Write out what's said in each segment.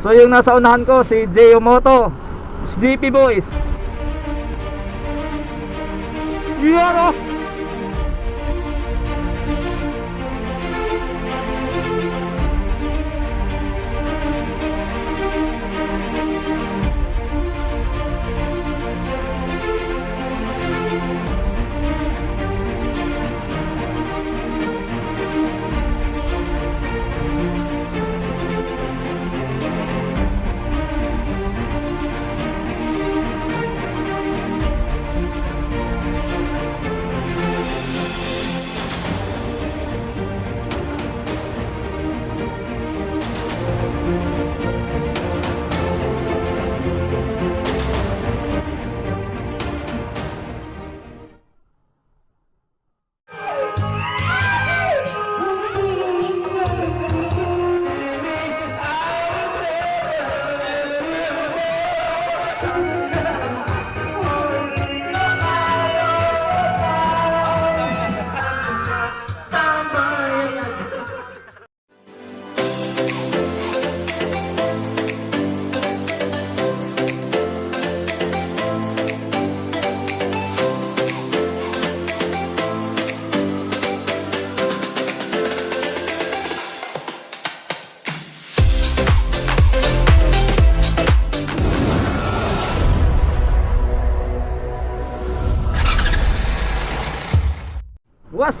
So yung nasa unahan ko si J.O. Moto Sleepy Boys Yan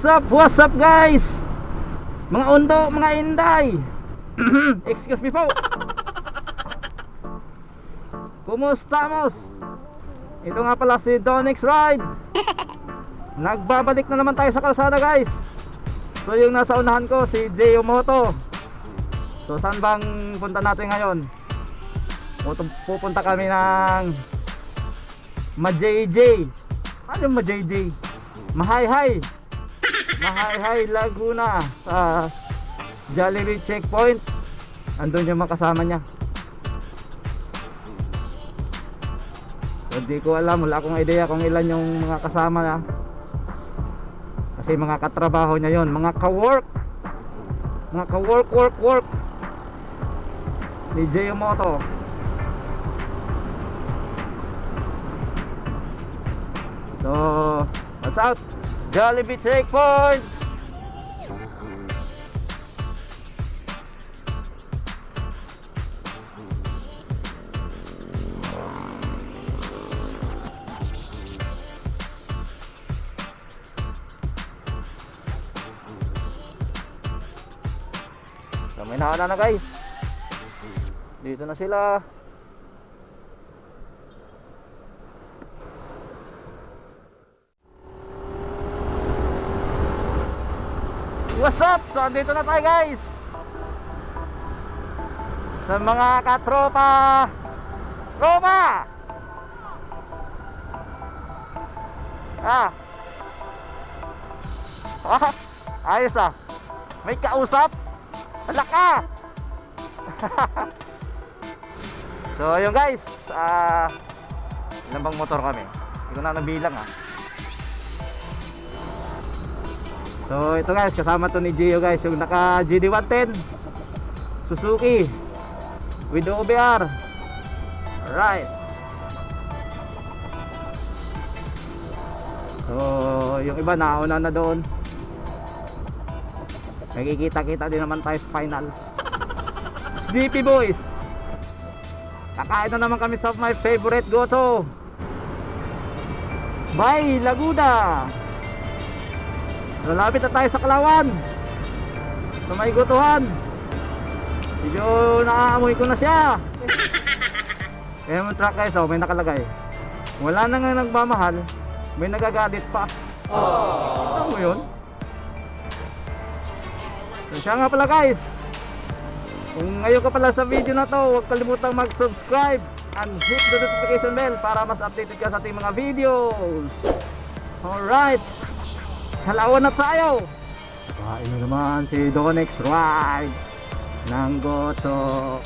What's up, what's up guys Mga undo, mga inday Excuse me po Kumusta mos? Ito nga pala si Donix Ride Nagbabalik na naman tayo sa kalsada guys So yung nasa unahan ko si J.O. Moto So saan bang punta natin ngayon? Pupunta- kami ng Ma-JJ Ano Ma-JJ? Mahay-hay Mahay-hay Laguna. Sa Jollibee Checkpoint. Andun yung mga kasama niya. So, di ko alam. Wala akong idea kung ilan yung mga kasama niya. Kasi mga katrabaho niya yon mga ka-work. Mga ka-work work work. Ni Jay Moto so what's up Jollibee Checkpoint may nauna na guys. Dito na sila What's up? So andito na tayo guys Sa mga katropa Tropa! Ah Ah, ayos ah May kausap Hala ka! so ayun guys ah Ilan bang motor kami? Hindi ko na nabilang ah So ito guys, kasama to ni Gio guys, yung naka GD110 Suzuki with OBR. Alright. So yung iba nauna na doon. Nagkikita-kita din naman tayo sa final. Sleepy Boys. Kakain na naman kami sa my favorite goto. Bye Laguna. Malapit na tayo sa Kalawan. Sa may gutuhan. Medyo naaamoy ko na siya. Kaya mo truck guys oh, may nakalagay. Wala na nga nagmamahal May nagagalit pa. Ano mo yun? So, siya nga pala guys. Kung ngayon ka pala sa video na to Huwag kalimutang mag-subscribe And hit the notification bell Para mas updated ka sa ating mga videos. Alright Halawan na tayo! Kain na naman si Donex Ride ng Goto.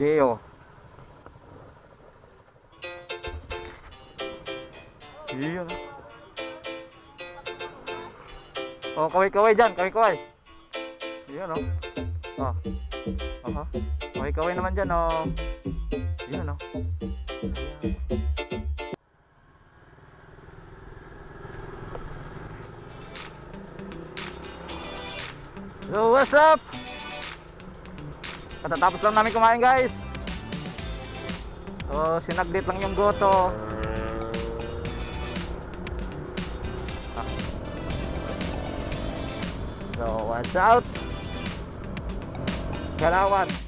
Geo. Yun. Oh, kaway-kaway dyan, kaway-kaway. Yun, oh. Oh. Aha. Kaway-kaway naman dyan, oh. Yun, oh. So, what's up? Katatapos lang namin kumain, guys. So, sinaglit lang yung goto. Ah. So, what's out? Galawan.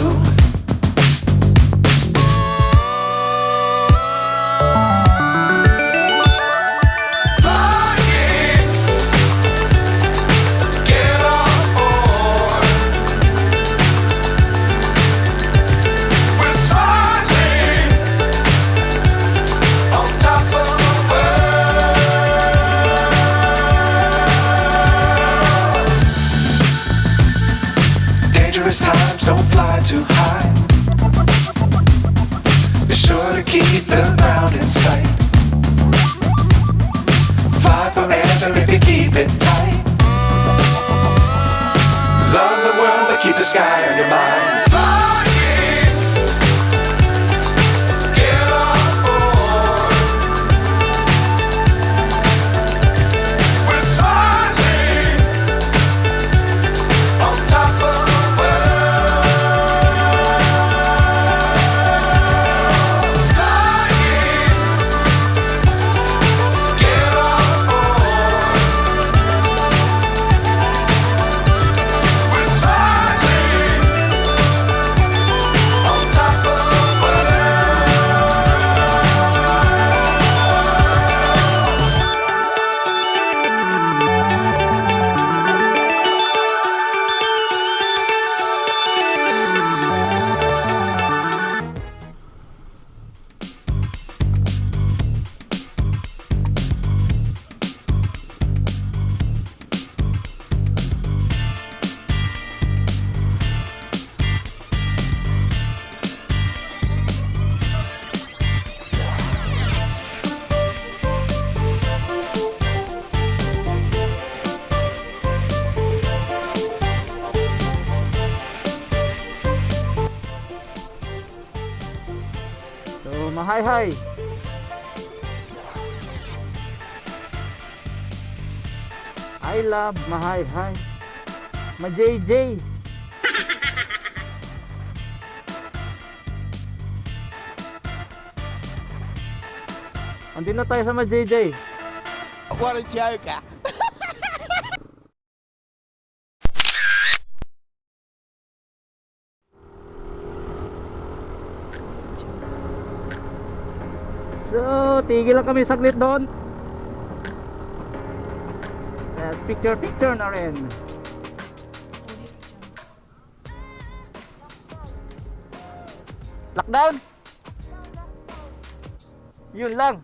Fly too high. Be sure to keep the ground in sight. Fly forever if you keep it tight. Love the world, but keep the sky on your mind. Mahay-hay. I love mahay-hay. Ma-JJ. Andun na tayo sa ma-JJ. What a joker. So, tigil lang kami saglit doon. Yes, picture picture na rin. Lockdown? Yun lang.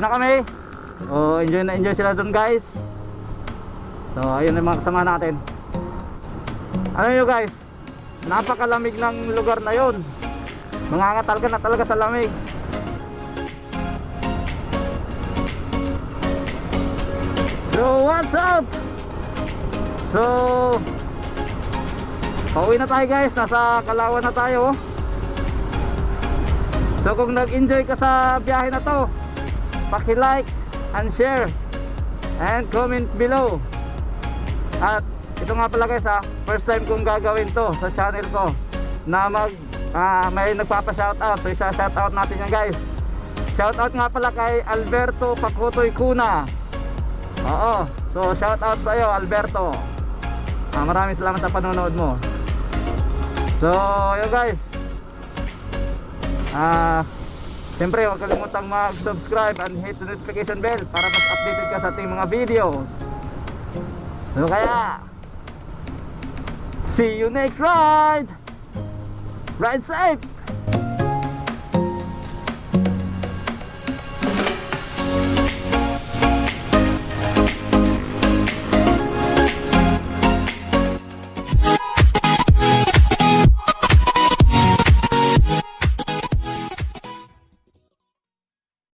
pauwi na kami. So, enjoy na enjoy sila dun guys. So, ayun yung mga kasama natin. Ano nyo guys? Napakalamig ng lugar na yun. Mangangatal ka na talaga sa lamig. So, what's up? So, pauwi na tayo guys. Nasa Kalawan na tayo. So kung nag-enjoy ka sa biyahe na to, paki-like and share and comment below. At ito nga pala guys ha, first time kong gagawin to sa channel ko na mag ah, may nagpapa-shoutout. So isa-shoutout natin yan guys. Shoutout nga pala kay Alberto Pakutoy Kuna. Oo. So shoutout sa iyo Alberto. Ah, maraming salamat sa panonood mo. So, yun guys. Ah, Siyempre, huwag kalimutang mag-subscribe and hit the notification bell para mas updated ka sa ating mga videos. So kaya, see you next ride! Ride safe!